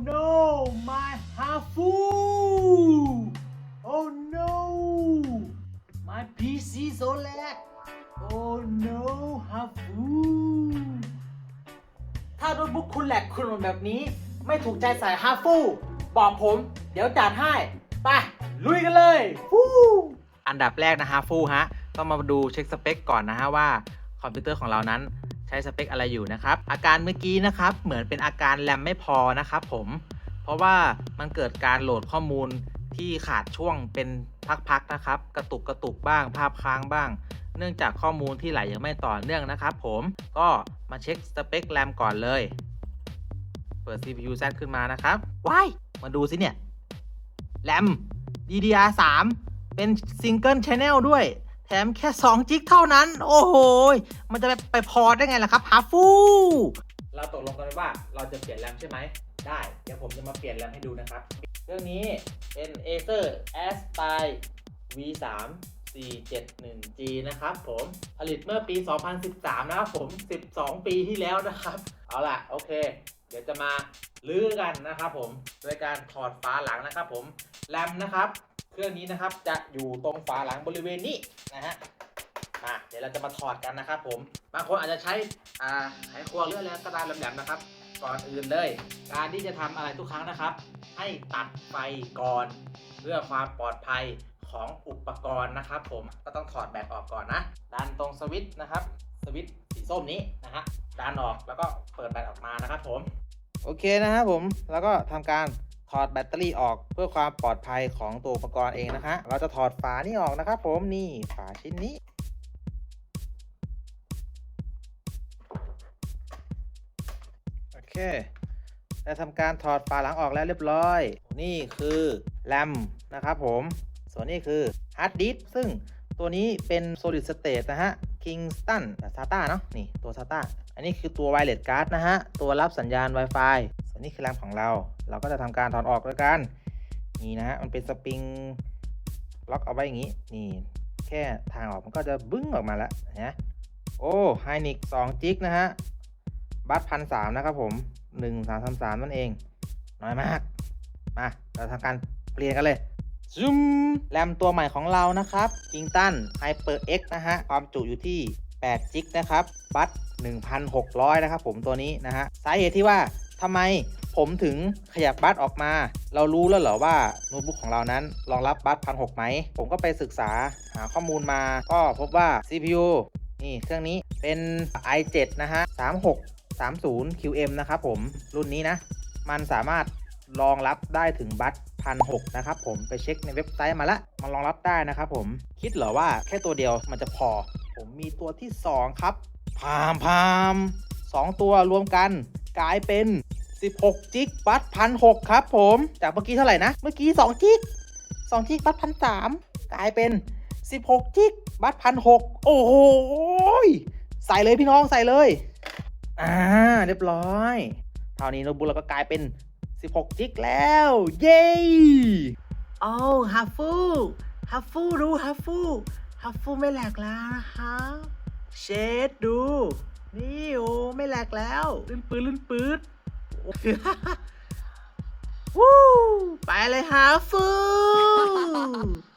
no my hafu oh no my PC so lag oh no hafu ถ้าโน้ตบุ๊กคุณแหลกคุณหลนแบบนี้ ไม่ถูกใจใส่ฮาฟูบอกผม เดี๋ยวจัดให้ ไป ลุยกันเลยฟูอันดับแรกนะฮะฟูฮะ ต้องมาดูเช็คสเปคก่อนนะฮะว่าคอมพิวเตอร์ของเรานั้น ช้สเปคอะไรอยู่นะครับ อาการเมื่อกี้นะครับเหมือนเป็นอาการแรมไม่พอนะครับผม เพราะว่ามันเกิดการโหลดข้อมูลที่ขาดช่วงเป็นพักๆนะครับ กระตุกกระตุกบ้างภาพค้างบ้าง เนื่องจากข้อมูลที่ไหลยังไม่ต่อเนื่องนะครับผมก็มาเช็คสเปคแรมก่อนเลย เปิด CPU Z ขึ้นมานะครับว้ายมาดูสิเนี่ยแรม DDR3 เป็นซิงเกิลช n แนลด้วยแถมแค่ 2 จิกเท่านั้น โอ้โห มันจะไปไปพอได้ไงล่ะครับฮาฟูเราตกลงกันไว้ว่าเราจะเปลี่ยนแรมใช่ไหม ได้ เดี๋ยวผมจะมาเปลี่ยนแรมให้ดูนะครับ เครื่องนี้เป็น Acer Aspire V3 471G นะครับผมผลิตเมื่อปี 2013 นะครับผม 12 ปีที่แล้วนะครับ เอาล่ะ โอเค เดี๋ยวจะมาลื้อกันนะครับผม โดยการถอดฝาหลังนะครับผม แรมนะครับ เครื่องนี้นะครับจะอยู่ตรงฝาหลังบริเวณนี้นะฮะมาเดี๋ยวเราจะมาถอดกันนะครับผมบางคนอาจจะใช้อ่าไขควงหรืออะไรก็ได้แหลมๆนะครับ ก่อนอื่นเลย การที่จะทำอะไรทุกครั้งนะครับ ให้ตัดไฟก่อนเพื่อความปลอดภัยของอุปกรณ์นะครับ ผมก็ต้องถอดแบตออกก่อนนะดันตรงสวิตช์นะครับ สวิตช์สีส้มนี้นะฮะดันออกแล้วก็เปิดแบตออกมานะครับผม โอเคนะครับผมแล้วก็ทำการ ถอดแบตเตอรี่ออกเพื่อความปลอดภัยของตัวอุปกรณ์เองนะฮะเราจะถอดฝานี่ออกนะครับผมนี่ฝาชิ้นนี้โอเคได้ทำการถอดฝาหลังออกแล้วเรียบร้อย นี่คือแรมนะครับผม ส่วนนี้คือฮาร์ดดิสซึ่งตัวนี้เป็น solid state นะฮะ Kingston SATA เนาะนี่ตัว SATA อันนี้คือตัว wireless card นะฮะ ตัวรับสัญญาณ Wi-Fi นนี้คือแรมของเรา เราก็จะทำการถอดออกด้วยกัน นี่นะฮะ มันเป็นสปริงล็อกเอาไว้อย่างนี้ นี่ แค่ทางออกมันก็จะบึ้งออกมาแล้วนะโอ้ไฮนิก2จิกนะฮะ บัตพันสามนะครับผมหนึ่งสามสามสามนั่นเอง น้อยมาก มา เราทำการเปลี่ยนกันเลยซูมแรมตัวใหม่ของเรานะครับ k i n g t o n HyperX นะฮะ ความจุอยู่ที่8จิกนะครับ บัต1,600 นะครับผมตัวนี้นะฮะ สาเหตุที่ว่า ทำไมผมถึงขยับบัตออกมา เรารู้แล้วเหรอว่าโน้ตบุ๊กของเรานั้นรองรับบัตพันหกไหม ผมก็ไปศึกษาหาข้อมูลมา ก็พบว่า CPU นี่เครื่องนี้เป็น i7 นะฮะ 36 30 QM นะครับผม รุ่นนี้นะ มันสามารถรองรับได้ถึงบัตพันหกนะครับผมไปเช็คในเว็บไซต์มาล้วมันรองรับได้นะครับผมคิดเหรอว่าแค่ตัวเดียวมันจะพอ ผมมีตัวที่ 2 ครับพามพามสองตัวรวมกัน กลายเป็น 16 จิกบัตพันหกครับผม จากเมื่อกี้เท่าไหร่นะ เมื่อกี้ 2 จิก 2 จิกบัตพันสามกลายเป็น 16 จิกบัตพันหกโอ้โหใส่เลยพี่น้องใส่เลย อ่า เรียบร้อยเท่านี้โนบุเราก็กลายเป็น 16 จิกแล้ว เย้โอ้ฮัฟฟูฮัฟฟูดูฮัฟฟูฮัฟฟูไม่แหลกแล้วนะคะเชดดู นี่โอ้ไม่แหลกแล้วลื่นปืนลื่นปืดโอ้วู้ไปเลยฮัฟฟู